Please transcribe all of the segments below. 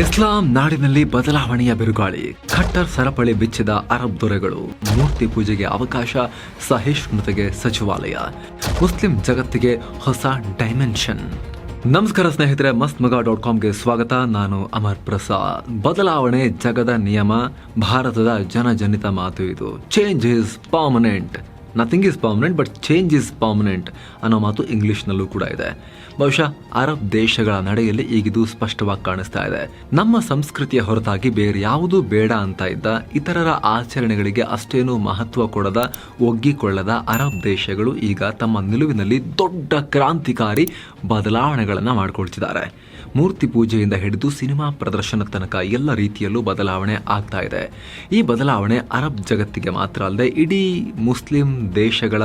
ಇಸ್ಲಾಂ ನಾಡಿನಲ್ಲಿ ಬದಲಾವಣೆಯ ಬಿರುಗಾಳಿ. ಖಟ್ಟರ್ ಸರಪಳಿ ಬಿಚ್ಚಿದ ಅರಬ್ ದೊರೆಗಳು. ಮೂರ್ತಿ ಪೂಜೆಗೆ ಅವಕಾಶ, ಸಹಿಷ್ಣುತೆಗೆ ಸಚಿವಾಲಯ. ಮುಸ್ಲಿಂ ಜಗತ್ತಿಗೆ ಹೊಸ ಡೈಮೆನ್ಷನ್. ನಮಸ್ಕಾರ ಸ್ನೇಹಿತರೆ ಮಸ್ತ್ ಮಗ ಡಾಟ್ ಕಾಮ್ಗೆ ಸ್ವಾಗತ. ನಾನು ಅಮರ್ ಪ್ರಸಾದ್. ಬದಲಾವಣೆ ಜಗದ ನಿಯಮ, ಭಾರತದ ಜನಜನಿತ ಮಾತು ಇದು. Change is permanent nothing is permanent but change is permanent ಅನ್ನೋ ಮಾತು ಇಂಗ್ಲಿಷ್ನಲ್ಲೂ ಕೂಡ ಇದೆ. ಬಹುಶಃ ಅರಬ್ ದೇಶಗಳ ನಡೆಯಲ್ಲಿ ಈಗಿದು ಸ್ಪಷ್ಟವಾಗಿ ಕಾಣಿಸ್ತಾ ಇದೆ. ನಮ್ಮ ಸಂಸ್ಕೃತಿಯ ಹೊರತಾಗಿ ಬೇರೆ ಯಾವುದೂ ಬೇಡ ಅಂತ ಇದ್ದ ಇತರರ ಆಚರಣೆಗಳಿಗೆ ಅಷ್ಟೇನೂ ಮಹತ್ವ ಕೊಡದ, ಒಗ್ಗಿಕೊಳ್ಳದ ಅರಬ್ ದೇಶಗಳು ಈಗ ತಮ್ಮ ನಿಲುವಿನಲ್ಲಿ ದೊಡ್ಡ ಕ್ರಾಂತಿಕಾರಿ ಬದಲಾವಣೆಗಳನ್ನು ಮಾಡಿಕೊಳ್ತಿದ್ದಾರೆ. ಮೂರ್ತಿ ಪೂಜೆಯಿಂದ ಹಿಡಿದು ಸಿನಿಮಾ ಪ್ರದರ್ಶನ ತನಕ ಎಲ್ಲ ರೀತಿಯಲ್ಲೂ ಬದಲಾವಣೆ ಆಗ್ತಾ ಇದೆ. ಈ ಬದಲಾವಣೆ ಅರಬ್ ಜಗತ್ತಿಗೆ ಮಾತ್ರ ಅಲ್ಲದೆ ಇಡೀ ಮುಸ್ಲಿಂ ದೇಶಗಳ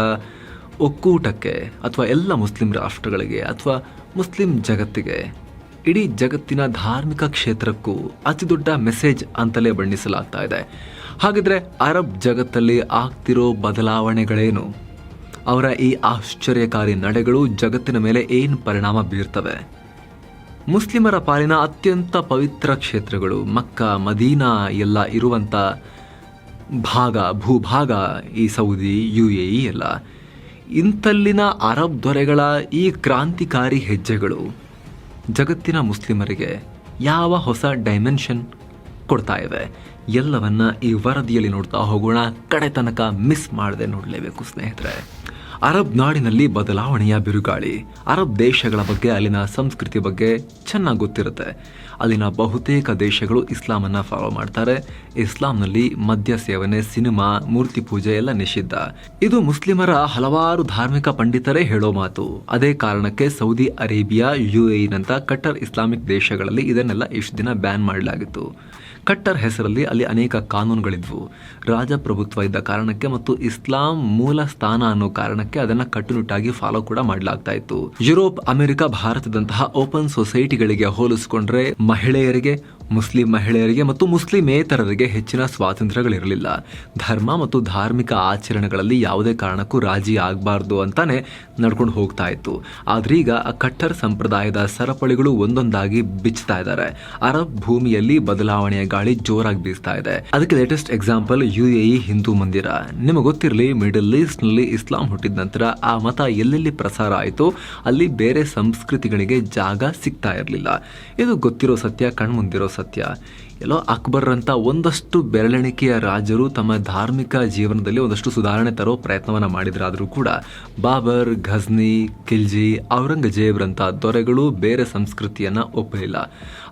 ಒಕ್ಕೂಟಕ್ಕೆ ಅಥವಾ ಎಲ್ಲ ಮುಸ್ಲಿಂ ರಾಷ್ಟ್ರಗಳಿಗೆ ಅಥವಾ ಮುಸ್ಲಿಂ ಜಗತ್ತಿಗೆ, ಇಡೀ ಜಗತ್ತಿನ ಧಾರ್ಮಿಕ ಕ್ಷೇತ್ರಕ್ಕೂ ಅತಿ ದೊಡ್ಡ ಮೆಸೇಜ್ ಅಂತಲೇ ಬಣ್ಣಿಸಲಾಗ್ತಾ ಇದೆ. ಹಾಗಿದ್ರೆ ಅರಬ್ ಜಗತ್ತಲ್ಲಿ ಆಗ್ತಿರೋ ಬದಲಾವಣೆಗಳೇನು? ಅವರ ಈ ಆಶ್ಚರ್ಯಕಾರಿ ನಡೆಗಳು ಜಗತ್ತಿನ ಮೇಲೆ ಏನು ಪರಿಣಾಮ ಬೀರ್ತವೆ? ಮುಸ್ಲಿಮರ ಪಾಲಿನ ಅತ್ಯಂತ ಪವಿತ್ರ ಕ್ಷೇತ್ರಗಳು ಮಕ್ಕ, ಮದೀನಾ ಎಲ್ಲ ಇರುವಂಥ ಭಾಗ, ಭೂಭಾಗ ಈ ಸೌದಿ ಯು ಎ ಇ ಎಲ್ಲ. ಇಂಥಲ್ಲಿನ ಅರಬ್ ದೊರೆಗಳ ಈ ಕ್ರಾಂತಿಕಾರಿ ಹೆಜ್ಜೆಗಳು ಜಗತ್ತಿನ ಮುಸ್ಲಿಮರಿಗೆ ಯಾವ ಹೊಸ ಡೈಮೆನ್ಷನ್ ಕೊಡ್ತಾ ಇವೆ? ಎಲ್ಲವನ್ನ ಈ ವರದಿಯಲ್ಲಿ ನೋಡ್ತಾ ಹೋಗೋಣ. ಕಡೆ ತನಕ ಮಿಸ್ ಮಾಡದೆ ನೋಡಲೇಬೇಕು ಸ್ನೇಹಿತರೆ. ಅರಬ್ ನಾಡಿನಲ್ಲಿ ಬದಲಾವಣೆಯ ಬಿರುಗಾಳಿ. ಅರಬ್ ದೇಶಗಳ ಬಗ್ಗೆ ಅಲ್ಲಿನ ಸಂಸ್ಕೃತಿ ಬಗ್ಗೆ ಚೆನ್ನಾಗಿ ಗೊತ್ತಿರುತ್ತೆ. ಅಲ್ಲಿನ ಬಹುತೇಕ ದೇಶಗಳು ಇಸ್ಲಾಮನ್ನು ಫಾಲೋ ಮಾಡ್ತಾರೆ. ಇಸ್ಲಾಂನಲ್ಲಿ ಮದ್ಯ ಸೇವನೆ, ಸಿನಿಮಾ, ಮೂರ್ತಿ ಪೂಜೆ ಎಲ್ಲ ನಿಷಿದ್ಧ. ಇದು ಮುಸ್ಲಿಮರ ಹಲವಾರು ಧಾರ್ಮಿಕ ಪಂಡಿತರೇ ಹೇಳೋ ಮಾತು. ಅದೇ ಕಾರಣಕ್ಕೆ ಸೌದಿ ಅರೇಬಿಯಾ, ಯು ನಂತ ಕಟ್ಟರ್ ಇಸ್ಲಾಮಿಕ್ ದೇಶಗಳಲ್ಲಿ ಇದನ್ನೆಲ್ಲ ಇಷ್ಟು ದಿನ ಬ್ಯಾನ್ ಮಾಡಲಾಗಿತ್ತು. ಕಟ್ಟರ್ ಹೆಸರಲ್ಲಿ ಅಲ್ಲಿ ಅನೇಕ ಕಾನೂನುಗಳಿದ್ವು. ರಾಜಪ್ರಭುತ್ವ ಇದ್ದ ಕಾರಣಕ್ಕೆ ಮತ್ತು ಇಸ್ಲಾಂ ಮೂಲ ಸ್ಥಾನ ಅನ್ನೋ ಕಾರಣಕ್ಕೆ ಅದನ್ನ ಕಟ್ಟುನಿಟ್ಟಾಗಿ ಫಾಲೋ ಕೂಡ ಮಾಡಲಾಗ್ತಾ ಇತ್ತು ಯುರೋಪ್, ಅಮೆರಿಕ, ಭಾರತದಂತಹ ಓಪನ್ ಸೊಸೈಟಿಗಳಿಗೆ ಹೋಲಿಸಿಕೊಂಡ್ರೆ ಮಹಿಳೆಯರಿಗೆ ಮುಸ್ಲಿಂ ಮಹಿಳೆಯರಿಗೆ ಮತ್ತು ಮುಸ್ಲಿಮೇತರರಿಗೆ ಹೆಚ್ಚಿನ ಸ್ವಾತಂತ್ರ್ಯಗಳಿರಲಿಲ್ಲ. ಧರ್ಮ ಮತ್ತು ಧಾರ್ಮಿಕ ಆಚರಣೆಗಳಲ್ಲಿ ಯಾವುದೇ ಕಾರಣಕ್ಕೂ ರಾಜಿ ಆಗಬಾರ್ದು ಅಂತಾನೆ ನಡ್ಕೊಂಡು ಹೋಗ್ತಾ ಇತ್ತು. ಆದ್ರೀಗ ಆ ಕಟ್ಟರ್ ಸಂಪ್ರದಾಯದ ಸರಪಳಿಗಳು ಒಂದೊಂದಾಗಿ ಬಿಚ್ಚುತ್ತಾ ಇದ್ದಾರೆ. ಅರಬ್ ಭೂಮಿಯಲ್ಲಿ ಬದಲಾವಣೆಯ ಗಾಳಿ ಜೋರಾಗಿ ಬೀಸ್ತಾ ಇದೆ. ಅದಕ್ಕೆ ಲೇಟೆಸ್ಟ್ ಎಕ್ಸಾಂಪಲ್ ಯು ಹಿಂದೂ ಮಂದಿರ. ನಿಮಗೆ ಗೊತ್ತಿರಲಿ ಮಿಡಲ್ ಈಸ್ಟ್ನಲ್ಲಿ ಇಸ್ಲಾಂ ಹುಟ್ಟಿದ ನಂತರ ಆ ಮತ ಎಲ್ಲೆಲ್ಲಿ ಪ್ರಸಾರ ಆಯಿತು ಅಲ್ಲಿ ಬೇರೆ ಸಂಸ್ಕೃತಿಗಳಿಗೆ ಜಾಗ ಸಿಗ್ತಾ ಇರಲಿಲ್ಲ. ಇದು ಗೊತ್ತಿರೋ ಸತ್ಯ ಕಣ್ಮುಂದಿರೋ ಸತ್ಯ. ಎಲ್ಲೋ ಅಕ್ಬರ್ ಅಂತ ಒಂದಷ್ಟು ಬೆರಳೆಣಿಕೆಯ ರಾಜರು ತಮ್ಮ ಧಾರ್ಮಿಕ ಜೀವನದಲ್ಲಿ ಒಂದಷ್ಟು ಸುಧಾರಣೆ ತರೋ ಪ್ರಯತ್ನವನ್ನ ಮಾಡಿದ್ರಾದರೂ ಕೂಡ ಬಾಬರ್, ಘಜ್ನಿ, ಖಿಲ್ಜಿ ಔರಂಗಜೇಬ್ರಂಥ ದೊರೆಗಳು ಬೇರೆ ಸಂಸ್ಕೃತಿಯನ್ನ ಒಪ್ಪಲಿಲ್ಲ.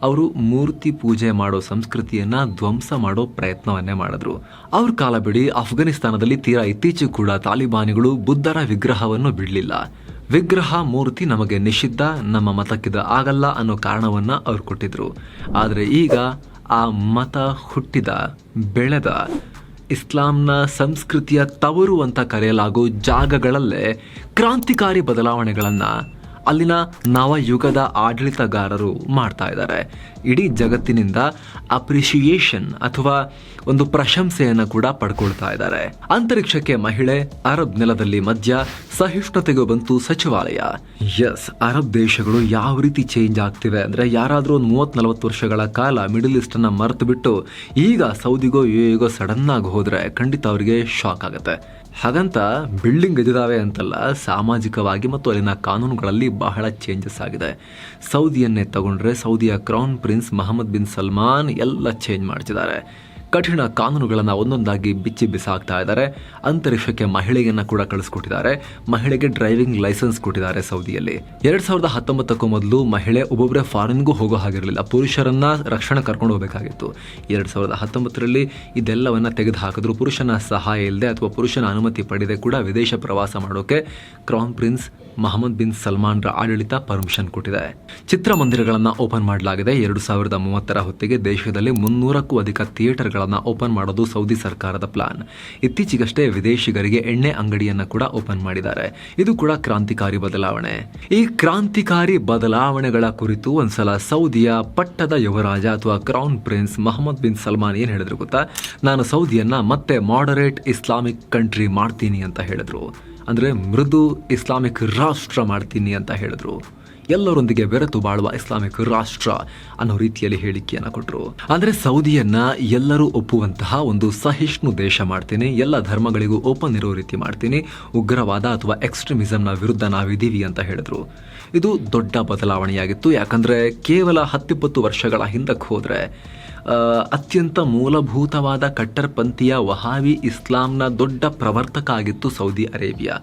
ಅವರು ಮೂರ್ತಿ ಪೂಜೆ ಮಾಡೋ ಸಂಸ್ಕೃತಿಯನ್ನು ಧ್ವಂಸ ಮಾಡೋ ಪ್ರಯತ್ನವನ್ನೇ ಮಾಡಿದ್ರು. ಅವ್ರ ಕಾಲ ಬಿಡಿ ಅಫ್ಘಾನಿಸ್ತಾನದಲ್ಲಿ ತೀರಾ ಇತ್ತೀಚೆಗೆ ಕೂಡ ತಾಲಿಬಾನಿಗಳು ಬುದ್ಧರ ವಿಗ್ರಹವನ್ನು ಬಿಡಲಿಲ್ಲ. ವಿಗ್ರಹ ಮೂರ್ತಿ ನಮಗೆ ನಿಷಿದ್ಧ, ನಮ್ಮ ಮತಕ್ಕಿದ ಆಗಲ್ಲ ಅನ್ನೋ ಕಾರಣವನ್ನ ಅವ್ರು ಕೊಟ್ಟಿದ್ರು. ಆದರೆ ಈಗ ಆ ಮತ ಹುಟ್ಟಿದ, ಬೆಳೆದ, ಇಸ್ಲಾಂನ ಸಂಸ್ಕೃತಿಯ ತವರು ಅಂತ ಕರೆಯಲಾಗೋ ಜಾಗಗಳಲ್ಲೇ ಕ್ರಾಂತಿಕಾರಿ ಬದಲಾವಣೆಗಳನ್ನು ಅಲ್ಲಿನ ನವಯುಗದ ಆಡಳಿತಗಾರರು ಮಾಡ್ತಾ ಇದ್ದಾರೆ. ಇಡೀ ಜಗತ್ತಿನಿಂದ ಅಪ್ರಿಷಿಯೇಷನ್ ಅಥವಾ ಒಂದು ಪ್ರಶಂಸೆಯನ್ನು ಕೂಡ ಪಡ್ಕೊಳ್ತಾ ಇದ್ದಾರೆ. ಅಂತರಿಕ್ಷಕ್ಕೆ ಮಹಿಳೆ, ಅರಬ್ ನೆಲದಲ್ಲಿ ಮಧ್ಯ ಸಹಿಷ್ಣುತೆಗೂ ಬಂತು ಸಚಿವಾಲಯ. ಎಸ್ ಅರಬ್ ದೇಶಗಳು ಯಾವ ರೀತಿ ಚೇಂಜ್ ಆಗ್ತಿವೆ ಅಂದ್ರೆ ಯಾರಾದರೂ ಒಂದು ಮೂವತ್ ನಲವತ್ತು ವರ್ಷಗಳ ಕಾಲ ಮಿಡಲ್ ಈಸ್ಟ್ ಅನ್ನ ಮರೆತು ಬಿಟ್ಟು ಈಗ ಸೌದಿಗೋ ಯು ಸಡನ್ ಆಗಿ ಹೋದ್ರೆ ಖಂಡಿತ ಅವರಿಗೆ ಶಾಕ್ ಆಗುತ್ತೆ. ಹಾಗಂತ ಬಿಲ್ಡಿಂಗ್ ಎದ್ದಿದಾವೆ ಅಂತಲ್ಲ, ಸಾಮಾಜಿಕವಾಗಿ ಮತ್ತು ಅಲ್ಲಿನ ಕಾನೂನುಗಳಲ್ಲಿ ಬಹಳ ಚೇಂಜಸ್ ಆಗಿದೆ. ಸೌದಿಯನ್ನೇ ತಗೊಂಡ್ರೆ ಸೌದಿಯ crown prince Mohammed bin Salman ಎಲ್ಲ ಚೇಂಜ್ ಮಾಡ್ತಿದ್ದಾರೆ. ಕಠಿಣ ಕಾನೂನುಗಳನ್ನು ಒಂದೊಂದಾಗಿ ಬಿಚ್ಚಿ ಬಿಸಾಕ್ತಾ ಇದ್ದಾರೆ. ಅಂತರಿಕ್ಷಕ್ಕೆ ಮಹಿಳೆಯನ್ನ ಕೂಡ ಕಳಿಸ್ಕೊಟ್ಟಿದ್ದಾರೆ. ಮಹಿಳೆಗೆ ಡ್ರೈವಿಂಗ್ ಲೈಸೆನ್ಸ್ ಕೊಟ್ಟಿದ್ದಾರೆ ಸೌದಿಯಲ್ಲಿ. ಎರಡ್ ಸಾವಿರದ ಹತ್ತೊಂಬತ್ತಕ್ಕೂ ಮೊದಲು ಮಹಿಳೆ ಒಬ್ಬೊಬ್ಬರೇ ಫಾರಿನ್ಗೂ ಹೋಗೋ ಹಾಗಿರಲಿಲ್ಲ. ಪುರುಷರನ್ನ ರಕ್ಷಣೆ ಕರ್ಕೊಂಡು ಹೋಗಬೇಕಾಗಿತ್ತು. ಎರಡ್ ಸಾವಿರದ ಹತ್ತೊಂಬತ್ತರಲ್ಲಿ ಇದೆಲ್ಲವನ್ನ ತೆಗೆದು ಹಾಕಿದ್ರು. ಪುರುಷನ ಸಹಾಯ ಇಲ್ಲದೆ ಅಥವಾ ಪುರುಷನ ಅನುಮತಿ ಪಡೆದೇ ಕೂಡ ವಿದೇಶ ಪ್ರವಾಸ ಮಾಡೋಕೆ ಕ್ರೌನ್ ಪ್ರಿನ್ಸ್ ಮಹಮ್ಮದ್ ಬಿನ್ ಸಲ್ಮಾನ್ರ ಆಡಳಿತ ಪರ್ಮಿಷನ್ ಕೊಟ್ಟಿದೆ. ಚಿತ್ರಮಂದಿರಗಳನ್ನು ಓಪನ್ ಮಾಡಲಾಗಿದೆ. ಎರಡು ಸಾವಿರದ ಮೂವತ್ತರ ಹೊತ್ತಿಗೆ ದೇಶದಲ್ಲಿ ಮುನ್ನೂರಕ್ಕೂ ಅಧಿಕ ಥಿಯೇಟರ್ಗಳನ್ನು ಓಪನ್ ಮಾಡೋದು ಸೌದಿ ಸರ್ಕಾರದ ಪ್ಲಾನ್. ಇತ್ತೀಚೆಗಷ್ಟೇ ವಿದೇಶಿಗರಿಗೆ ಎಣ್ಣೆ ಅಂಗಡಿಯನ್ನ ಕೂಡ ಓಪನ್ ಮಾಡಿದ್ದಾರೆ. ಇದು ಕೂಡ ಕ್ರಾಂತಿಕಾರಿ ಬದಲಾವಣೆ. ಈ ಕ್ರಾಂತಿಕಾರಿ ಬದಲಾವಣೆಗಳ ಕುರಿತು ಒಂದ್ಸಲ ಸೌದಿಯ ಪಟ್ಟದ ಯುವರಾಜ ಅಥವಾ crown prince Mohammed bin Salman ಏನ್ ಹೇಳಿದ್ರು ಗೊತ್ತಾ? ನಾನು ಸೌದಿಯನ್ನ ಮತ್ತೆ ಮಾಡರೇಟ್ ಇಸ್ಲಾಮಿಕ್ ಕಂಟ್ರಿ ಮಾಡ್ತೀನಿ ಅಂತ ಹೇಳಿದ್ರು. ಅಂದ್ರೆ ಮೃದು ಇಸ್ಲಾಮಿಕ್ ರಾಷ್ಟ್ರ ಮಾಡ್ತೀನಿ ಅಂತ ಹೇಳಿದ್ರು. ಎಲ್ಲರೊಂದಿಗೆ ಬೆರೆತು ಬಾಳುವ ಇಸ್ಲಾಮಿಕ್ ರಾಷ್ಟ್ರ ಅನ್ನೋ ರೀತಿಯಲ್ಲಿ ಹೇಳಿಕೆಯನ್ನು ಕೊಟ್ಟರು ಅಂದ್ರೆ ಸೌದಿಯನ್ನ ಎಲ್ಲರೂ ಒಪ್ಪುವಂತಹ ಒಂದು ಸಹಿಷ್ಣು ದೇಶ ಮಾಡ್ತೀನಿ, ಎಲ್ಲ ಧರ್ಮಗಳಿಗೂ ಓಪನ್ ಇರೋ ರೀತಿ ಮಾಡ್ತೀನಿ, ಉಗ್ರವಾದ ಅಥವಾ ಎಕ್ಸ್ಟ್ರೀಮಿಸಂನ ವಿರುದ್ಧ ನಾವಿದ್ದೀವಿ ಅಂತ ಹೇಳಿದ್ರು. ಇದು ದೊಡ್ಡ ಬದಲಾವಣೆಯಾಗಿತ್ತು. ಯಾಕಂದ್ರೆ ಕೇವಲ ಹತ್ತಿಪ್ಪತ್ತು ವರ್ಷಗಳ ಹಿಂದಕ್ಕೆ ಹೋದ್ರೆ ಅತ್ಯಂತ ಮೂಲಭೂತವಾದ ಕಟ್ಟರ್ಪಂಥೀಯ ವಹಾವಿ ಇಸ್ಲಾಂನ ದೊಡ್ಡ ಪ್ರವರ್ತಕ ಆಗಿತ್ತು ಸೌದಿ ಅರೇಬಿಯಾ.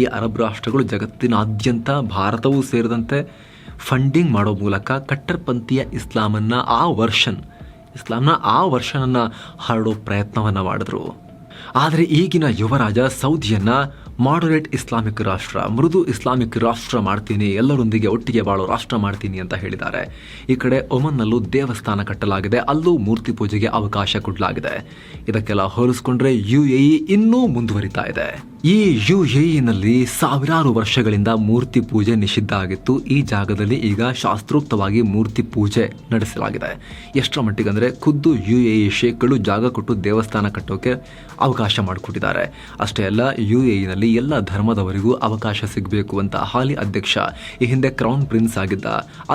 ಈ ಅರಬ್ ರಾಷ್ಟ್ರಗಳು ಜಗತ್ತಿನಾದ್ಯಂತ ಭಾರತವೂ ಸೇರಿದಂತೆ ಫಂಡಿಂಗ್ ಮಾಡೋ ಮೂಲಕ ಕಟ್ಟರ್ಪಂಥೀಯ ಇಸ್ಲಾಮನ್ನು ಆ ವರ್ಷನ್, ಇಸ್ಲಾಂನ ಆ ವರ್ಷನನ್ನು ಹರಡೋ ಪ್ರಯತ್ನವನ್ನು ಮಾಡಿದ್ರು. ಆದರೆ ಈಗಿನ ಯುವರಾಜ ಸೌದಿಯನ್ನ ಮಾಡರೇಟ್ ಇಸ್ಲಾಮಿಕ್ ರಾಷ್ಟ್ರ ಮೃದು ಇಸ್ಲಾಮಿಕ್ ರಾಷ್ಟ್ರ ಮಾಡ್ತೀನಿ, ಎಲ್ಲರೊಂದಿಗೆ ಒಟ್ಟಿಗೆ ಬಾಳೋ ರಾಷ್ಟ್ರ ಮಾಡ್ತೀನಿ ಅಂತ ಹೇಳಿದ್ದಾರೆ. ಈ ಕಡೆ ಒಮನ್ನಲ್ಲೂ ದೇವಸ್ಥಾನ ಕಟ್ಟಲಾಗಿದೆ, ಅಲ್ಲೂ ಮೂರ್ತಿ ಪೂಜೆಗೆ ಅವಕಾಶ ಕೊಡಲಾಗಿದೆ. ಇದಕ್ಕೆಲ್ಲ ಹೋಲಿಸ್ಕೊಂಡ್ರೆ ಯು ಎ ಇನ್ನೂ ಮುಂದುವರಿತಾ ಇದೆ. ಈ ಯು ನಲ್ಲಿ ಸಾವಿರಾರು ವರ್ಷಗಳಿಂದ ಮೂರ್ತಿ ಪೂಜೆ ನಿಷಿದ್ಧ ಆಗಿತ್ತು. ಈ ಜಾಗದಲ್ಲಿ ಈಗ ಶಾಸ್ತ್ರೋಕ್ತವಾಗಿ ಮೂರ್ತಿ ಪೂಜೆ ನಡೆಸಲಾಗಿದೆ. ಎಷ್ಟರ ಮಟ್ಟಿಗೆ ಅಂದರೆ ಖುದ್ದು ಎ ಶೇಖ್ಗಳು ಜಾಗ ಕೊಟ್ಟು ದೇವಸ್ಥಾನ ಕಟ್ಟೋಕೆ ಅವಕಾಶ ಮಾಡಿಕೊಟ್ಟಿದ್ದಾರೆ. ಅಷ್ಟೇ ಅಲ್ಲ ಯು ನಲ್ಲಿ ಎಲ್ಲ ಧರ್ಮದವರಿಗೂ ಅವಕಾಶ ಸಿಗಬೇಕು ಅಂತ ಹಾಲಿ ಅಧ್ಯಕ್ಷ, ಈ ಹಿಂದೆ ಕ್ರೌನ್ ಪ್ರಿನ್ಸ್ ಆಗಿದ್ದ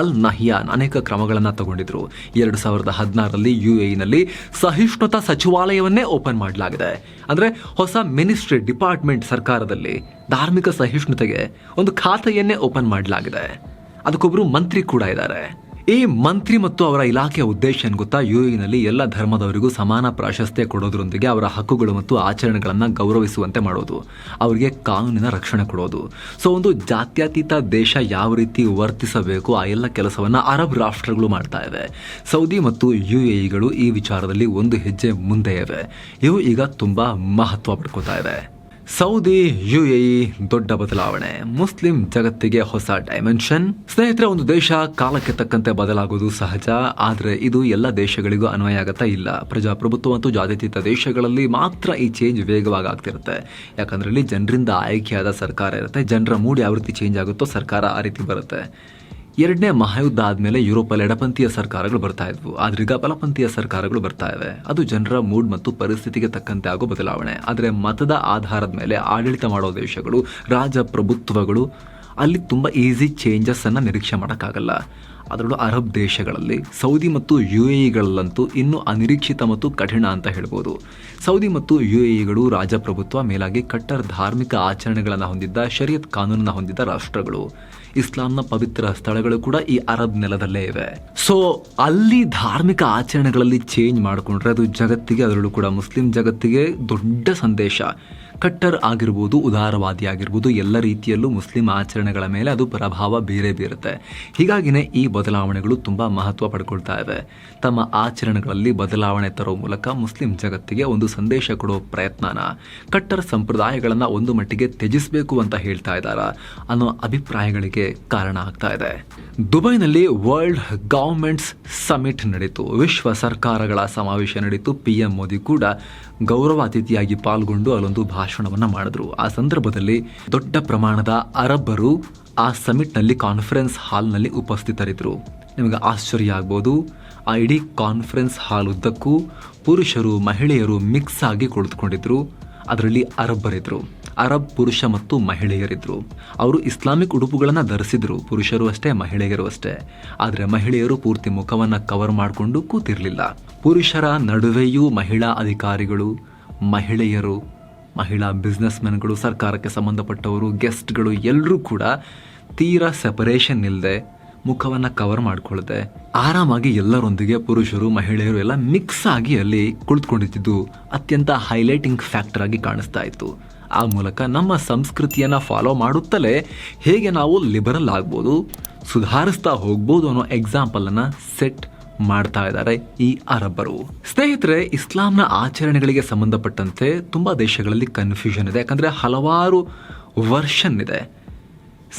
ಅಲ್ ನಹಿಯಾನ್ ಅನೇಕ ಕ್ರಮಗಳನ್ನು ತಗೊಂಡಿದ್ರು. ಎರಡು ಸಾವಿರದ ಹದಿನಾರರಲ್ಲಿ ಯು ನಲ್ಲಿ ಸಹಿಷ್ಣುತಾ ಸಚಿವಾಲಯವನ್ನೇ ಓಪನ್ ಮಾಡಲಾಗಿದೆ. ಅಂದ್ರೆ ಹೊಸ ಮಿನಿಸ್ಟ್ರಿ ಡಿಪಾರ್ಟ್ಮೆಂಟ್ ಸರ್ಕಾರದಲ್ಲಿ ಧಾರ್ಮಿಕ ಸಹಿಷ್ಣುತೆಗೆ ಒಂದು ಖಾತೆಯನ್ನೇ ಓಪನ್ ಮಾಡಲಾಗಿದೆ. ಅದಕ್ಕೊಬ್ಬರು ಮಂತ್ರಿ ಕೂಡ ಇದ್ದಾರೆ. ಈ ಮಂತ್ರಿ ಮತ್ತು ಅವರ ಇಲಾಖೆಯ ಉದ್ದೇಶ ಏನು ಗೊತ್ತಾ? ಯು ನಲ್ಲಿ ಎಲ್ಲ ಧರ್ಮದವರಿಗೂ ಸಮಾನ ಪ್ರಾಶಸ್ತ್ಯ ಕೊಡೋದ್ರೊಂದಿಗೆ ಅವರ ಹಕ್ಕುಗಳು ಮತ್ತು ಆಚರಣೆಗಳನ್ನು ಗೌರವಿಸುವಂತೆ ಮಾಡೋದು. ಅವರಿಗೆ ಕಾನೂನಿನ ರಕ್ಷಣೆ ಕೊಡೋದು. ಸೊ ಒಂದು ಜಾತ್ಯತೀತ ದೇಶ ಯಾವ ರೀತಿ ವರ್ತಿಸಬೇಕು, ಆ ಎಲ್ಲ ಕೆಲಸವನ್ನ ಅರಬ್ ರಾಷ್ಟ್ರಗಳು ಮಾಡ್ತಾ ಇವೆ ಸೌದಿ ಮತ್ತು ಯು ಈ ವಿಚಾರದಲ್ಲಿ ಒಂದು ಹೆಜ್ಜೆ ಮುಂದೆ ಇವೆ ಇವು ಈಗ ತುಂಬ ಮಹತ್ವ ಪಡ್ಕೋತಾ ಇದೆ. ಸೌದಿ ಯು ಎ ದೊಡ್ಡ ಬದಲಾವಣೆ. ಮುಸ್ಲಿಂ ಜಗತ್ತಿಗೆ ಹೊಸ ಡೈಮೆನ್ಷನ್ ಸ್ನೇಹಿತರೆ, ಒಂದು ದೇಶ ಕಾಲಕ್ಕೆ ತಕ್ಕಂತೆ ಬದಲಾಗೋದು ಸಹಜ. ಆದರೆ ಇದು ಎಲ್ಲ ದೇಶಗಳಿಗೂ ಅನ್ವಯ ಆಗತ್ತಾ ಇಲ್ಲ. ಪ್ರಜಾಪ್ರಭುತ್ವ ಮತ್ತು ಜಾತ್ಯತೀತ ದೇಶಗಳಲ್ಲಿ ಮಾತ್ರ ಈ ಚೇಂಜ್ ವೇಗವಾಗಿ ಆಗ್ತಿರುತ್ತೆ. ಯಾಕಂದ್ರೆ ಇಲ್ಲಿ ಜನರಿಂದ ಆಯ್ಕೆಯಾದ ಸರ್ಕಾರ ಇರುತ್ತೆ. ಜನರ ಮೂಡಿ ಯಾವ ರೀತಿ ಚೇಂಜ್ ಆಗುತ್ತೋ ಸರ್ಕಾರ ಆ ರೀತಿ ಬರುತ್ತೆ. ಎರಡನೇ ಮಹಾಯುದ್ಧ ಆದಮೇಲೆ ಯುರೋಪಲ್ಲಿ ಎಡಪಂಥೀಯ ಸರ್ಕಾರಗಳು ಬರ್ತಾ ಇದ್ವು. ಆದ್ರೀಗ ಬಲಪಂಥೀಯ ಸರ್ಕಾರಗಳು ಬರ್ತಾ ಇವೆ. ಅದು ಜನರ ಮೂಡ್ ಮತ್ತು ಪರಿಸ್ಥಿತಿಗೆ ತಕ್ಕಂತೆ ಆಗೋ ಬದಲಾವಣೆ. ಆದರೆ ಮತದ ಆಧಾರದ ಮೇಲೆ ಆಡಳಿತ ಮಾಡೋ ದೇಶಗಳು ರಾಜಪ್ರಭುತ್ವಗಳು ಅಲ್ಲಿ ತುಂಬ ಈಸಿ ಚೇಂಜಸ್ ಅನ್ನ ನಿರೀಕ್ಷೆ ಮಾಡೋಕ್ಕಾಗಲ್ಲ. ಅದರಲ್ಲೂ ಅರಬ್ ದೇಶಗಳಲ್ಲಿ, ಸೌದಿ ಮತ್ತು ಯು ಎಗಳಲ್ಲಂತೂ ಇನ್ನೂ ಅನಿರೀಕ್ಷಿತ ಮತ್ತು ಕಠಿಣ ಅಂತ ಹೇಳ್ಬೋದು. ಸೌದಿ ಮತ್ತು ಯು ಎಗಳು ರಾಜಪ್ರಭುತ್ವ ಮೇಲಾಗಿ ಕಟ್ಟರ್ ಧಾರ್ಮಿಕ ಆಚರಣೆಗಳನ್ನು ಹೊಂದಿದ್ದ, ಶರಿಯತ್ ಕಾನೂನನ್ನ ಹೊಂದಿದ್ದ ರಾಷ್ಟ್ರಗಳು. ಇಸ್ಲಾಂನ ಪವಿತ್ರ ಸ್ಥಳಗಳು ಕೂಡ ಈ ಅರಬ್ ನೆಲದಲ್ಲೇ ಇವೆ. ಸೊ ಅಲ್ಲಿ ಧಾರ್ಮಿಕ ಆಚರಣೆಗಳಲ್ಲಿ ಚೇಂಜ್ ಮಾಡಿಕೊಂಡ್ರೆ ಅದು ಜಗತ್ತಿಗೆ, ಅದರಲ್ಲೂ ಕೂಡ ಮುಸ್ಲಿಂ ಜಗತ್ತಿಗೆ ದೊಡ್ಡ ಸಂದೇಶ. ಕಟ್ಟರ್ ಆಗಿರ್ಬೋದು, ಉದಾರವಾದಿ ಆಗಿರ್ಬೋದು, ಎಲ್ಲ ರೀತಿಯಲ್ಲೂ ಮುಸ್ಲಿಂ ಆಚರಣೆಗಳ ಮೇಲೆ ಅದು ಪ್ರಭಾವ ಬೇರೆ ಬೀರುತ್ತೆ. ಹೀಗಾಗಿನೇ ಈ ಬದಲಾವಣೆಗಳು ತುಂಬ ಮಹತ್ವ ಪಡ್ಕೊಳ್ತಾ ಇವೆ ತಮ್ಮ ಆಚರಣೆಗಳಲ್ಲಿ ಬದಲಾವಣೆ ತರೋ ಮೂಲಕ ಮುಸ್ಲಿಂ ಜಗತ್ತಿಗೆ ಒಂದು ಸಂದೇಶ ಕೊಡೋ ಪ್ರಯತ್ನನ, ಕಟ್ಟರ್ ಸಂಪ್ರದಾಯಗಳನ್ನು ಒಂದು ಮಟ್ಟಿಗೆ ತ್ಯಜಿಸಬೇಕು ಅಂತ ಹೇಳ್ತಾ ಇದ್ದಾರ ಅನ್ನೋ ಅಭಿಪ್ರಾಯಗಳಿಗೆ ಕಾರಣ ಆಗ್ತಾ ಇದೆ. ದುಬೈನಲ್ಲಿ ವರ್ಲ್ಡ್ ಗವರ್ಮೆಂಟ್ಸ್ ಸಮಿಟ್ ನಡೀತು. ವಿಶ್ವ ಸರ್ಕಾರಗಳ ಸಮಾವೇಶ ನಡೀತು. ಪಿ ಎಂ ಮೋದಿ ಕೂಡ ಗೌರವ ಅತಿಥಿಯಾಗಿ ಪಾಲ್ಗೊಂಡು ಅಲ್ಲೊಂದು ಭಾಷಣವನ್ನು ಮಾಡಿದ್ರು. ಆ ಸಂದರ್ಭದಲ್ಲಿ ದೊಡ್ಡ ಪ್ರಮಾಣದ ಅರಬ್ಬರು ಆ ಸಮಿಟ್ನಲ್ಲಿ ಕಾನ್ಫರೆನ್ಸ್ ಹಾಲ್ನಲ್ಲಿ ಉಪಸ್ಥಿತರಿದ್ದರು ನಿಮಗೆ ಆಶ್ಚರ್ಯ ಆಗ್ಬೋದು, ಆ ಇಡೀ ಕಾನ್ಫರೆನ್ಸ್ ಹಾಲ್ ಉದ್ದಕ್ಕೂ ಪುರುಷರು ಮಹಿಳೆಯರು ಮಿಕ್ಸ್ ಆಗಿ ಕುಳಿತುಕೊಂಡಿದ್ರು. ಅದರಲ್ಲಿ ಅರಬ್ಬರಿದ್ರು. ಅರಬ್ ಪುರುಷ ಮತ್ತು ಮಹಿಳೆಯರಿದ್ರು. ಅವರು ಇಸ್ಲಾಮಿಕ್ ಉಡುಪುಗಳನ್ನು ಧರಿಸಿದ್ರು. ಪುರುಷರು ಅಷ್ಟೇ, ಮಹಿಳೆಯರು ಅಷ್ಟೇ. ಆದರೆ ಮಹಿಳೆಯರು ಪೂರ್ತಿ ಮುಖವನ್ನು ಕವರ್ ಮಾಡಿಕೊಂಡು ಕೂತಿರ್ಲಿಲ್ಲ. ಪುರುಷರ ನಡುವೆಯೂ ಮಹಿಳಾ ಅಧಿಕಾರಿಗಳು, ಮಹಿಳೆಯರು, ಮಹಿಳಾ ಬಿಸ್ನೆಸ್ ಮೆನ್ಗಳು ಸರ್ಕಾರಕ್ಕೆ ಸಂಬಂಧಪಟ್ಟವರು ಗೆಸ್ಟ್ಗಳು ಎಲ್ಲರೂ ಕೂಡ ತೀರಾ ಸೆಪರೇಷನ್ ಇಲ್ಲದೆ ಮುಖವನ್ನ ಕವರ್ ಮಾಡ್ಕೊಳ್ಳದೆ ಆರಾಮಾಗಿ ಎಲ್ಲರೊಂದಿಗೆ ಪುರುಷರು, ಮಹಿಳೆಯರು ಎಲ್ಲ ಮಿಕ್ಸ್ ಆಗಿ ಅಲ್ಲಿ ಕುಳಿತುಕೊಂಡಿದ್ದು. ಅತ್ಯಂತ ಹೈಲೈಟಿಂಗ್ ಫ್ಯಾಕ್ಟರ್ ಆಗಿ ಕಾಣಿಸ್ತಾ ಇತ್ತು. ಆ ಮೂಲಕ ನಮ್ಮ ಸಂಸ್ಕೃತಿಯನ್ನ ಫಾಲೋ ಮಾಡುತ್ತಲೇ ಹೇಗೆ ನಾವು ಲಿಬರಲ್ ಆಗ್ಬೋದು, ಸುಧಾರಿಸ್ತಾ ಹೋಗ್ಬೋದು ಅನ್ನೋ ಎಕ್ಸಾಂಪಲನ್ನು ಸೆಟ್ ಮಾಡ್ತಾ ಇದ್ದಾರೆ ಈ ಅರಬ್ಬರು. ಸ್ನೇಹಿತರೆ, ಇಸ್ಲಾಂನ ಆಚರಣೆಗಳಿಗೆ ಸಂಬಂಧಪಟ್ಟಂತೆ ತುಂಬಾ ದೇಶಗಳಲ್ಲಿ ಕನ್ಫ್ಯೂಷನ್ ಇದೆ. ಯಾಕಂದ್ರೆ ಹಲವಾರು ವರ್ಷನ್ ಇದೆ.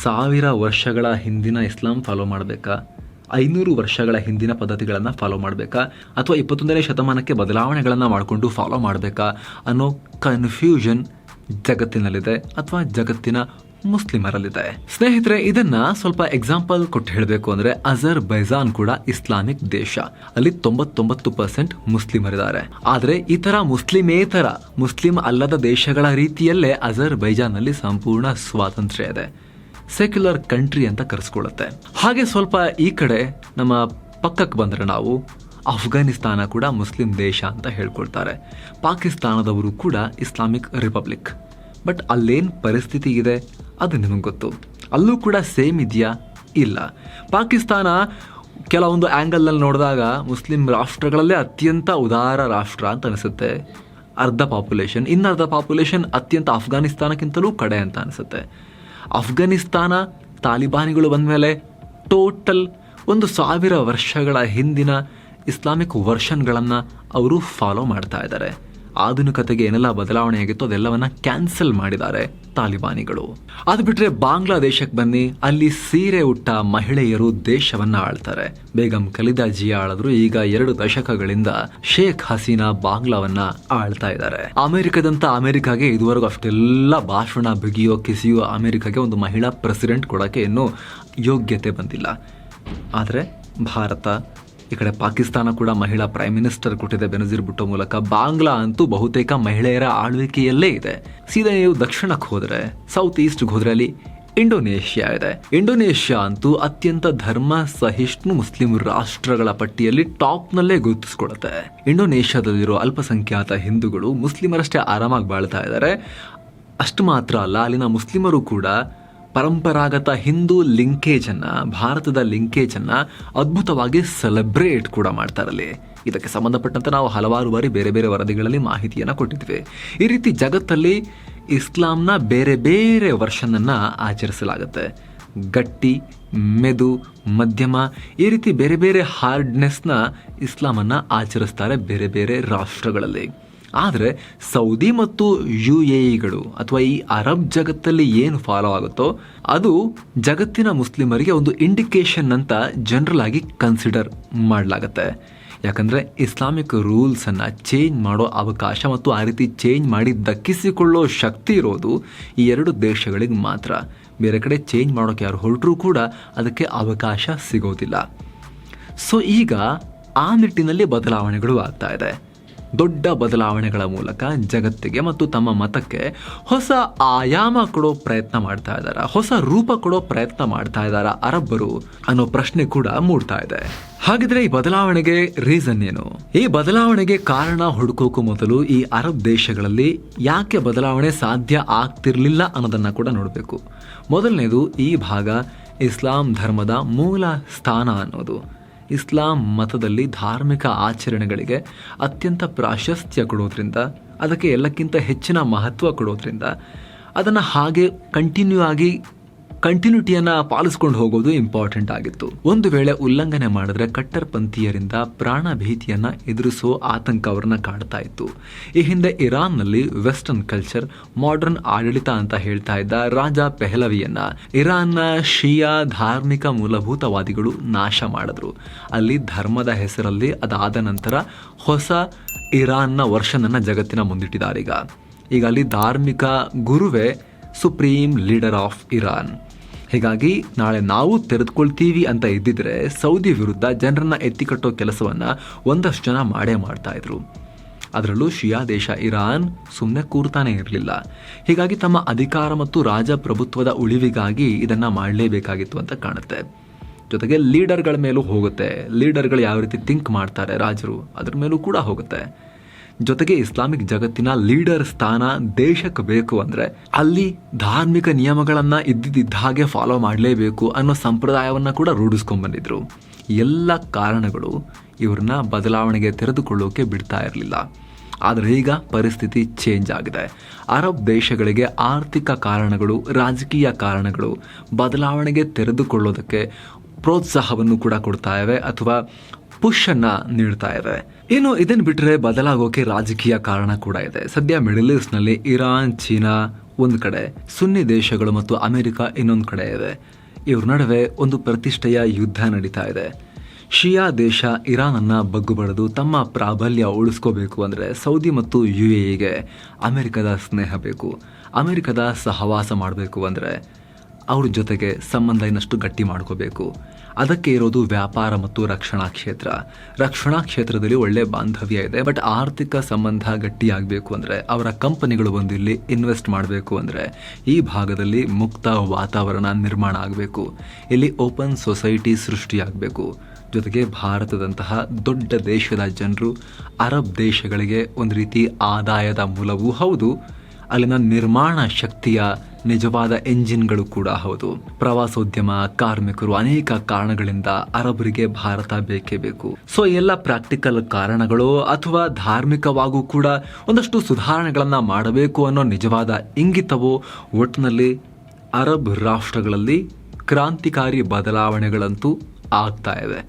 ಸಾವಿರ ವರ್ಷಗಳ ಹಿಂದಿನ ಇಸ್ಲಾಂ ಫಾಲೋ ಮಾಡಬೇಕಾ? ಐನೂರು ವರ್ಷಗಳ ಹಿಂದಿನ ಪದ್ಧತಿಗಳನ್ನು ಫಾಲೋ ಮಾಡಬೇಕಾ? ಅಥವಾ ಇಪ್ಪತ್ತೊಂದನೇ ಶತಮಾನಕ್ಕೆ ಬದಲಾವಣೆಗಳನ್ನು ಮಾಡಿಕೊಂಡು ಫಾಲೋ ಮಾಡಬೇಕಾ? ಅನ್ನೋ ಕನ್ಫ್ಯೂಷನ್ ಜಗತ್ತಿನಲ್ಲಿದೆ ಅಥವಾ ಜಗತ್ತಿನ ಮುಸ್ಲಿಮರಲ್ಲಿದೆ. ಸ್ನೇಹಿತರೆ, ಇದನ್ನ ಸ್ವಲ್ಪ ಎಕ್ಸಾಂಪಲ್ ಕೊಟ್ಟು ಹೇಳಬೇಕು ಅಂದ್ರೆ ಅಜರ್ ಬೈಜಾನ್ ಕೂಡ ಇಸ್ಲಾಮಿಕ್ ದೇಶ. ಅಲ್ಲಿ ತೊಂಬತ್ತೊಂಬತ್ತು ಪರ್ಸೆಂಟ್ ಮುಸ್ಲಿಮರಿದ್ದಾರೆ. ಆದ್ರೆ ಇತರ ಮುಸ್ಲಿಮೇತರ, ಮುಸ್ಲಿಂ ಅಲ್ಲದ ದೇಶಗಳ ರೀತಿಯಲ್ಲೇ ಅಜರ್ ಬೈಜಾನ್ನಲ್ಲಿ ಸಂಪೂರ್ಣ ಸ್ವಾತಂತ್ರ್ಯ ಇದೆ. ಸೆಕ್ಯುಲರ್ ಕಂಟ್ರಿ ಅಂತ ಕರೆಸ್ಕೊಳ್ಳುತ್ತೆ. ಹಾಗೆ ಸ್ವಲ್ಪ ಈ ಕಡೆ ನಮ್ಮ ಪಕ್ಕಕ್ಕೆ ಬಂದರೆ ನಾವು ಅಫ್ಘಾನಿಸ್ತಾನ ಕೂಡ ಮುಸ್ಲಿಂ ದೇಶ ಅಂತ ಹೇಳ್ಕೊಳ್ತಾರೆ ಪಾಕಿಸ್ತಾನದವರು ಕೂಡ ಇಸ್ಲಾಮಿಕ್ ರಿಪಬ್ಲಿಕ್. ಬಟ್ ಅಲ್ಲೇನು ಪರಿಸ್ಥಿತಿ ಇದೆ ಅದು ನಿಮಗೆ ಗೊತ್ತು. ಅಲ್ಲೂ ಕೂಡ ಸೇಮ್ ಇದೆಯಾ? ಇಲ್ಲ. ಪಾಕಿಸ್ತಾನ ಕೆಲವೊಂದು ಆ್ಯಂಗಲ್ನಲ್ಲಿ ನೋಡಿದಾಗ ಮುಸ್ಲಿಂ ರಾಷ್ಟ್ರಗಳಲ್ಲೇ ಅತ್ಯಂತ ಉದಾರ ರಾಷ್ಟ್ರ ಅಂತ ಅನಿಸುತ್ತೆ. ಅರ್ಧ ಪಾಪ್ಯುಲೇಷನ್ ಇನ್ನರ್ಧ ಪಾಪ್ಯುಲೇಷನ್ ಅತ್ಯಂತ ಅಫ್ಘಾನಿಸ್ತಾನಕ್ಕಿಂತಲೂ ಕಡೆ ಅಂತ ಅನಿಸುತ್ತೆ. ಅಫ್ಘಾನಿಸ್ತಾನ ತಾಲಿಬಾನಿಗಳು ಬಂದ ಮೇಲೆ ಟೋಟಲ್ ಒಂದು ಸಾವಿರ ವರ್ಷಗಳ ಹಿಂದಿನ ಇಸ್ಲಾಮಿಕ್ ವರ್ಷನ್ಗಳನ್ನು ಅವರು ಫಾಲೋ ಮಾಡ್ತಾ ಇದ್ದಾರೆ. ಆಧುನಿಕತೆಗೆ ಏನೆಲ್ಲ ಬದಲಾವಣೆ ಆಗಿತ್ತು ಅದೆಲ್ಲವನ್ನ ಕ್ಯಾನ್ಸಲ್ ಮಾಡಿದ್ದಾರೆ ತಾಲಿಬಾನಿಗಳು. ಅದು ಬಿಟ್ರೆ ಬಾಂಗ್ಲಾದೇಶಕ್ಕೆ ಬನ್ನಿ, ಅಲ್ಲಿ ಸೀರೆ ಉಟ್ಟ ಮಹಿಳೆಯರು ದೇಶವನ್ನ ಆಳ್ತಾರೆ. ಬೇಗಂ ಕಲಿದಾ ಜಿ ಆಳಿದ್ರು ಈಗ ಎರಡು ದಶಕಗಳಿಂದ ಶೇಖ್ ಹಸೀನಾ ಬಾಂಗ್ಲಾವನ್ನ ಆಳ್ತಾ ಇದ್ದಾರೆ. ಅಮೆರಿಕದಂತ ಅಮೆರಿಕಾಗೆ ಇದುವರೆಗೂ ಅಷ್ಟೆಲ್ಲ ಭಾಷಣ, ಬಿಗಿಯೋ, ಕಿಸಿಯೋ ಅಮೆರಿಕಾಗೆ ಒಂದು ಮಹಿಳಾ ಪ್ರೆಸಿಡೆಂಟ್ ಕೊಡೋಕೆ ಇನ್ನೂ ಯೋಗ್ಯತೆ ಬಂದಿಲ್ಲ. ಆದರೆ ಭಾರತ ಈ ಕಡೆ ಪಾಕಿಸ್ತಾನ ಕೂಡ ಮಹಿಳಾ ಪ್ರೈಮ್ ಮಿನಿಸ್ಟರ್ ಕೊಟ್ಟಿದೆ ಬೆನಜೀರ್ ಭುಟ್ಟೋ ಮೂಲಕ. ಬಾಂಗ್ಲಾ ಅಂತೂ ಬಹುತೇಕ ಮಹಿಳೆಯರ ಆಳ್ವಿಕೆಯಲ್ಲೇ ಇದೆ. ಸೀದಾ ನೀವು ದಕ್ಷಿಣಕ್ಕೆ ಹೋದ್ರೆ ಸೌತ್ ಈಸ್ಟ್ಗೆ ಹೋದ್ರೆ ಅಲ್ಲಿ ಇಂಡೋನೇಷ್ಯಾ ಇದೆ. ಇಂಡೋನೇಷ್ಯಾ ಅಂತೂ ಅತ್ಯಂತ ಧರ್ಮ ಸಹಿಷ್ಣು ಮುಸ್ಲಿಂ ರಾಷ್ಟ್ರಗಳ ಪಟ್ಟಿಯಲ್ಲಿ ಟಾಪ್ನಲ್ಲೇ ಗುರುತಿಸ್ಕೊಳುತ್ತೆ. ಇಂಡೋನೇಷ್ಯಾದಲ್ಲಿರೋ ಅಲ್ಪಸಂಖ್ಯಾತ ಹಿಂದೂಗಳು ಮುಸ್ಲಿಮರಷ್ಟೇ ಆರಾಮಾಗಿ ಬಾಳ್ತಾ ಇದ್ದಾರೆ ಅಷ್ಟು ಮಾತ್ರ ಅಲ್ಲ, ಅಲ್ಲಿನ ಮುಸ್ಲಿಮರು ಕೂಡ ಪರಂಪರಾಗತ ಹಿಂದೂ ಲಿಂಕೇಜನ್ನು, ಭಾರತದ ಲಿಂಕೇಜನ್ನು ಅದ್ಭುತವಾಗಿ ಸೆಲೆಬ್ರೇಟ್ ಕೂಡ ಮಾಡ್ತಾರಲ್ಲಿ ಇದಕ್ಕೆ ಸಂಬಂಧಪಟ್ಟಂತೆ ನಾವು ಹಲವಾರು ಬಾರಿ ಬೇರೆ ಬೇರೆ ವರದಿಗಳಲ್ಲಿ ಮಾಹಿತಿಯನ್ನು ಕೊಟ್ಟಿದ್ವಿ. ಈ ರೀತಿ ಜಗತ್ತಲ್ಲಿ ಇಸ್ಲಾಂನ ಬೇರೆ ಬೇರೆ ವರ್ಷನನ್ನು ಆಚರಿಸಲಾಗುತ್ತೆ. ಗಟ್ಟಿ, ಮೆದು, ಮಧ್ಯಮ, ಈ ರೀತಿ ಬೇರೆ ಬೇರೆ ಹಾರ್ಡ್ನೆಸ್ನ ಇಸ್ಲಾಮನ್ನು ಆಚರಿಸ್ತಾರೆ ಬೇರೆ ಬೇರೆ ರಾಷ್ಟ್ರಗಳಲ್ಲಿ. ಆದರೆ ಸೌದಿ ಮತ್ತು ಯು ಎ ಇಗಳು ಅಥವಾ ಈ ಅರಬ್ ಜಗತ್ತಲ್ಲಿ ಏನು ಫಾಲೋ ಆಗುತ್ತೋ ಅದು ಜಗತ್ತಿನ ಮುಸ್ಲಿಮರಿಗೆ ಒಂದು ಇಂಡಿಕೇಶನ್ ಅಂತ ಜನರಲ್ ಆಗಿ ಕನ್ಸಿಡರ್ ಮಾಡಲಾಗುತ್ತೆ. ಯಾಕಂದರೆ ಇಸ್ಲಾಮಿಕ್ ರೂಲ್ಸನ್ನು ಚೇಂಜ್ ಮಾಡೋ ಅವಕಾಶ ಮತ್ತು ಆ ರೀತಿ ಚೇಂಜ್ ಮಾಡಿ ದಕ್ಕಿಸಿಕೊಳ್ಳೋ ಶಕ್ತಿ ಇರೋದು ಈ ಎರಡು ದೇಶಗಳಿಗೆ ಮಾತ್ರ. ಬೇರೆ ಕಡೆ ಚೇಂಜ್ ಮಾಡೋಕೆ ಯಾರು ಹೊರಟರೂ ಕೂಡ ಅದಕ್ಕೆ ಅವಕಾಶ ಸಿಗೋದಿಲ್ಲ. ಸೊ ಈಗ ಆ ನಿಟ್ಟಿನಲ್ಲಿ ಬದಲಾವಣೆಗಳು ಆಗ್ತಾ ಇದೆ. ದೊಡ್ಡ ಬದಲಾವಣೆಗಳ ಮೂಲಕ ಜಗತ್ತಿಗೆ ಮತ್ತು ತಮ್ಮ ಮತಕ್ಕೆ ಹೊಸ ಆಯಾಮ ಕೊಡೋ ಪ್ರಯತ್ನ ಮಾಡ್ತಾ ಇದ್ದಾರೆ ಹೊಸ ರೂಪ ಕೊಡೋ ಪ್ರಯತ್ನ ಮಾಡ್ತಾ ಇದ್ದಾರೆ ಅರಬ್ಬರು ಅನ್ನೋ ಪ್ರಶ್ನೆ ಕೂಡ ಮೂಡ್ತಾ ಇದೆ. ಹಾಗಿದ್ರೆ ಈ ಬದಲಾವಣೆಗೆ ರೀಸನ್ ಏನು? ಈ ಬದಲಾವಣೆಗೆ ಕಾರಣ ಹುಡುಕೋಕು ಮೊದಲು ಈ ಅರಬ್ ದೇಶಗಳಲ್ಲಿ ಯಾಕೆ ಬದಲಾವಣೆ ಸಾಧ್ಯ ಆಗ್ತಿರ್ಲಿಲ್ಲ ಅನ್ನೋದನ್ನ ಕೂಡ ನೋಡಬೇಕು. ಮೊದಲನೇದು ಈ ಭಾಗ ಇಸ್ಲಾಂ ಧರ್ಮದ ಮೂಲ ಸ್ಥಾನ ಅನ್ನೋದು. ಇಸ್ಲಾಂ ಮತದಲ್ಲಿ ಧಾರ್ಮಿಕ ಆಚರಣೆಗಳಿಗೆ ಅತ್ಯಂತ ಪ್ರಾಶಸ್ತ್ಯ ಕೊಡೋದ್ರಿಂದ, ಅದಕ್ಕೆ ಎಲ್ಲಕ್ಕಿಂತ ಹೆಚ್ಚಿನ ಮಹತ್ವ ಕೊಡೋದ್ರಿಂದ, ಅದನ್ನು ಹಾಗೆ ಕಂಟಿನ್ಯೂ ಆಗಿ ಕಂಟಿನ್ಯೂಟಿಯನ್ನು ಪಾಲಿಸ್ಕೊಂಡು ಹೋಗೋದು ಇಂಪಾರ್ಟೆಂಟ್ ಆಗಿತ್ತು. ಒಂದು ವೇಳೆ ಉಲ್ಲಂಘನೆ ಮಾಡಿದ್ರೆ ಕಟ್ಟರ್ ಪಂಥೀಯರಿಂದ ಪ್ರಾಣ ಭೀತಿಯನ್ನ ಎದುರಿಸೋ ಆತಂಕ ಅವರನ್ನ ಕಾಡ್ತಾ ಇತ್ತು. ಈ ಹಿಂದೆ ಇರಾನ್ನಲ್ಲಿ ವೆಸ್ಟರ್ನ್ ಕಲ್ಚರ್ ಮಾಡರ್ನ್ ಆಡಳಿತ ಅಂತ ಹೇಳ್ತಾ ಇದ್ದ ರಾಜ ಪೆಹಲವಿಯನ್ನ ಇರಾನ್ನ ಶಿಯಾ ಧಾರ್ಮಿಕ ಮೂಲಭೂತವಾದಿಗಳು ನಾಶ ಮಾಡಿದ್ರು. ಅಲ್ಲಿ ಧರ್ಮದ ಹೆಸರಲ್ಲಿ ಅದಾದ ನಂತರ ಹೊಸ ಇರಾನ್ನ ವರ್ಷನನ್ನ ಜಗತ್ತಿನ ಮುಂದಿಟ್ಟಿದ್ದಾರೆ ಈಗ. ಈಗ ಅಲ್ಲಿ ಧಾರ್ಮಿಕ ಗುರುವೇ ಸುಪ್ರೀಂ ಲೀಡರ್ ಆಫ್ ಇರಾನ್ ಹೀಗಾಗಿ ನಾಳೆ ನಾವು ತೆರೆದುಕೊಳ್ತೀವಿ ಅಂತ ಇದ್ದಿದ್ರೆ ಸೌದಿ ವಿರುದ್ಧ ಜನರನ್ನ ಎತ್ತಿಕಟ್ಟೋ ಕೆಲಸವನ್ನ ಒಂದಷ್ಟು ಜನ ಮಾಡೇ ಮಾಡ್ತಾ ಇದ್ರು. ಅದರಲ್ಲೂ ಶಿಯಾ ದೇಶ ಇರಾನ್ ಸುಮ್ಮನೆ ಕೂರ್ತಾನೆ ಇರಲಿಲ್ಲ. ಹೀಗಾಗಿ ತಮ್ಮ ಅಧಿಕಾರ ಮತ್ತು ರಾಜಪ್ರಭುತ್ವದ ಉಳಿವಿಗಾಗಿ ಇದನ್ನ ಮಾಡಲೇಬೇಕಾಗಿತ್ತು ಅಂತ ಕಾಣುತ್ತೆ. ಜೊತೆಗೆ ಲೀಡರ್ಗಳ ಮೇಲೂ ಹೋಗುತ್ತೆ. ಲೀಡರ್ಗಳು ಯಾವ ರೀತಿ ಥಿಂಕ್ ಮಾಡ್ತಾರೆ ರಾಜರು, ಅದ್ರ ಮೇಲೂ ಕೂಡ ಹೋಗುತ್ತೆ. ಜೊತೆಗೆ ಇಸ್ಲಾಮಿಕ್ ಜಗತ್ತಿನ ಲೀಡರ್ ಸ್ಥಾನ ದೇಶಕ್ಕೆ ಬೇಕು ಅಂದ್ರೆ ಅಲ್ಲಿ ಧಾರ್ಮಿಕ ನಿಯಮಗಳನ್ನ ಇದ್ದಿದ್ದ ಹಾಗೆ ಫಾಲೋ ಮಾಡಲೇಬೇಕು ಅನ್ನೋ ಸಂಪ್ರದಾಯವನ್ನ ಕೂಡ ರೂಢಿಸ್ಕೊಂಡ್ಬಂದಿದ್ರು ಎಲ್ಲ ಕಾರಣಗಳು ಇವ್ರನ್ನ ಬದಲಾವಣೆಗೆ ತೆರೆದುಕೊಳ್ಳೋಕೆ ಬಿಡ್ತಾ ಇರಲಿಲ್ಲ. ಆದರೆ ಈಗ ಪರಿಸ್ಥಿತಿ ಚೇಂಜ್ ಆಗಿದೆ. ಅರಬ್ ದೇಶಗಳಿಗೆ ಆರ್ಥಿಕ ಕಾರಣಗಳು, ರಾಜಕೀಯ ಕಾರಣಗಳು ಬದಲಾವಣೆಗೆ ತೆರೆದುಕೊಳ್ಳೋದಕ್ಕೆ ಪ್ರೋತ್ಸಾಹವನ್ನು ಕೂಡ ಕೊಡ್ತಾ ಇವೆ. ಅಥವಾ ಪುಷ್ ಅನ್ನ ನೀಡ್ತಾ ಇದೆ. ಇನ್ನು ಇದನ್ ಬಿಟ್ಟರೆ ಬದಲಾಗೋಕೆ ರಾಜಕೀಯ ಕಾರಣ ಕೂಡ ಇದೆ. ಸದ್ಯ ಮಿಡಲ್ ಈಸ್ಟ್ನಲ್ಲಿ ಇರಾನ್, ಚೀನಾ ಒಂದು ಕಡೆ, ಸುನ್ನಿ ದೇಶಗಳು ಮತ್ತು ಅಮೆರಿಕ ಇನ್ನೊಂದು ಕಡೆ ಇದೆ. ಇವ್ರ ನಡುವೆ ಒಂದು ಪ್ರತಿಷ್ಠೆಯ ಯುದ್ಧ ನಡೀತಾ ಇದೆ. ಶಿಯಾ ದೇಶ ಇರಾನ್ ಅನ್ನ ಬಗ್ಗುಬಡಿದು ತಮ್ಮ ಪ್ರಾಬಲ್ಯ ಉಳಿಸ್ಕೋಬೇಕು ಅಂದ್ರೆ ಸೌದಿ ಮತ್ತು ಯು ಎಗೆ ಅಮೆರಿಕದ ಸ್ನೇಹ ಬೇಕು. ಅಮೆರಿಕದ ಸಹವಾಸ ಮಾಡಬೇಕು ಅಂದ್ರೆ ಅವ್ರ ಜೊತೆಗೆ ಸಂಬಂಧ ಇನ್ನಷ್ಟು ಗಟ್ಟಿ ಮಾಡ್ಕೋಬೇಕು. ಅದಕ್ಕೆ ಇರೋದು ವ್ಯಾಪಾರ ಮತ್ತು ರಕ್ಷಣಾ ಕ್ಷೇತ್ರ. ರಕ್ಷಣಾ ಕ್ಷೇತ್ರದಲ್ಲಿ ಒಳ್ಳೆ ಬಾಂಧವ್ಯ ಇದೆ, ಬಟ್ ಆರ್ಥಿಕ ಸಂಬಂಧ ಗಟ್ಟಿಯಾಗಬೇಕು ಅಂದರೆ ಅವರ ಕಂಪನಿಗಳು ಬಂದು ಇಲ್ಲಿ ಇನ್ವೆಸ್ಟ್ ಮಾಡಬೇಕು ಅಂದರೆ ಈ ಭಾಗದಲ್ಲಿ ಮುಕ್ತ ವಾತಾವರಣ ನಿರ್ಮಾಣ ಆಗಬೇಕು. ಇಲ್ಲಿ ಓಪನ್ ಸೊಸೈಟಿ ಸೃಷ್ಟಿಯಾಗಬೇಕು ಜೊತೆಗೆ ಭಾರತದಂತಹ ದೊಡ್ಡ ದೇಶದ ಜನರು ಅರಬ್ ದೇಶಗಳಿಗೆ ಒಂದು ರೀತಿ ಆದಾಯದ ಮೂಲವೂ ಹೌದು. ಅಲ್ಲಿನ ನಿರ್ಮಾಣ ಶಕ್ತಿಯ ನಿಜವಾದ ಎಂಜಿನ್ಗಳು ಕೂಡ ಹೌದು. ಪ್ರವಾಸೋದ್ಯಮ, ಕಾರ್ಮಿಕರು ಅನೇಕ ಕಾರಣಗಳಿಂದ ಅರಬರಿಗೆ ಭಾರತ ಬೇಕೇ ಬೇಕು. ಸೊ ಎಲ್ಲ ಪ್ರಾಕ್ಟಿಕಲ್ ಕಾರಣಗಳು ಅಥವಾ ಧಾರ್ಮಿಕವಾಗೂ ಕೂಡ ಒಂದಷ್ಟು ಸುಧಾರಣೆಗಳನ್ನ ಮಾಡಬೇಕು ಅನ್ನೋ ನಿಜವಾದ ಇಂಗಿತವು ಒಟ್ಟಿನಲ್ಲಿ ಅರಬ್ ರಾಷ್ಟ್ರಗಳಲ್ಲಿ ಕ್ರಾಂತಿಕಾರಿ ಬದಲಾವಣೆಗಳಂತೂ ಆಗ್ತಾ ಇವೆ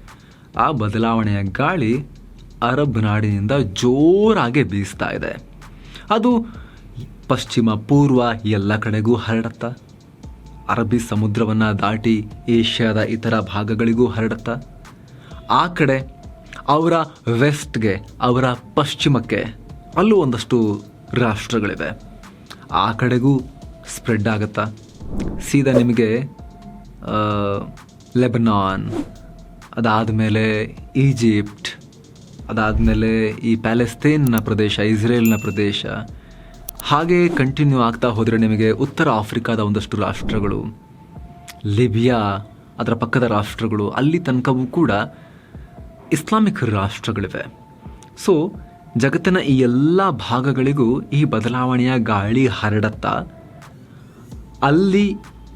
ಆ ಬದಲಾವಣೆಯ ಗಾಳಿ ಅರಬ್ ನಾಡಿನಿಂದ ಜೋರಾಗಿ ಬೀಸ್ತಾ ಇದೆ. ಅದು ಪಶ್ಚಿಮ ಪೂರ್ವ ಎಲ್ಲ ಕಡೆಗೂ ಹರಡತ್ತ? ಅರಬ್ಬಿ ಸಮುದ್ರವನ್ನು ದಾಟಿ ಏಷ್ಯಾದ ಇತರ ಭಾಗಗಳಿಗೂ ಹರಡತ್ತ? ಆ ಕಡೆ ಅವರ ವೆಸ್ಟ್ಗೆ, ಅವರ ಪಶ್ಚಿಮಕ್ಕೆ ಅಲ್ಲೂ ಒಂದಷ್ಟು ರಾಷ್ಟ್ರಗಳಿವೆ. ಆ ಕಡೆಗೂ ಸ್ಪ್ರೆಡ್ ಆಗುತ್ತಾ. ಸೀದಾ ನಿಮಗೆ ಲೆಬನಾನ್, ಅದಾದಮೇಲೆ ಈಜಿಪ್ಟ್, ಅದಾದಮೇಲೆ ಈ ಪ್ಯಾಲೆಸ್ತೇನ್ನ ಪ್ರದೇಶ, ಇಸ್ರೇಲ್ನ ಪ್ರದೇಶ ಹಾಗೆ ಕಂಟಿನ್ಯೂ ಆಗ್ತಾ ಹೋದರೆ ನಿಮಗೆ ಉತ್ತರ ಆಫ್ರಿಕಾದ ಒಂದಷ್ಟು ರಾಷ್ಟ್ರಗಳು, ಲಿಬಿಯಾ, ಅದರ ಪಕ್ಕದ ರಾಷ್ಟ್ರಗಳು, ಅಲ್ಲಿ ತನಕವೂ ಕೂಡ ಇಸ್ಲಾಮಿಕ್ ರಾಷ್ಟ್ರಗಳಿವೆ. ಸೊ ಜಗತ್ತಿನ ಈ ಎಲ್ಲ ಭಾಗಗಳಿಗೂ ಈ ಬದಲಾವಣೆಯ ಗಾಳಿ ಹರಡತ್ತಾ, ಅಲ್ಲಿ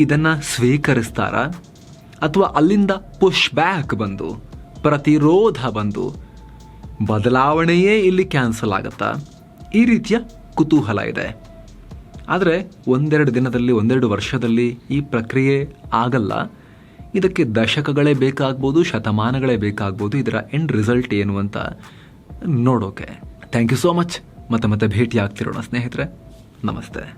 ಇದನ್ನು ಸ್ವೀಕರಿಸ್ತಾರ ಅಥವಾ ಅಲ್ಲಿಂದ ಪುಷ್ ಬ್ಯಾಕ್ ಬಂದು, ಪ್ರತಿರೋಧ ಬಂದು, ಬದಲಾವಣೆಯೇ ಇಲ್ಲಿ ಕ್ಯಾನ್ಸಲ್ ಆಗತ್ತಾ? ಈ ರೀತಿಯ ಕುತೂಹಲ ಇದೆ. ಆದರೆ ಒಂದೆರಡು ದಿನದಲ್ಲಿ, ಒಂದೆರಡು ವರ್ಷದಲ್ಲಿ ಈ ಪ್ರಕ್ರಿಯೆ ಆಗಲ್ಲ. ಇದಕ್ಕೆ ದಶಕಗಳೇ ಬೇಕಾಗ್ಬೋದು, ಶತಮಾನಗಳೇ ಬೇಕಾಗ್ಬೋದು. ಇದರ ಎಂಡ್ ರಿಸಲ್ಟ್ ಏನು ಅಂತ ನೋಡೋಕೆ. ಥ್ಯಾಂಕ್ ಯು ಸೋ ಮಚ್ ಮತ್ತೆ ಮತ್ತೆ ಭೇಟಿ ಆಗ್ತಿರೋಣ ಸ್ನೇಹಿತರೆ. ನಮಸ್ತೆ.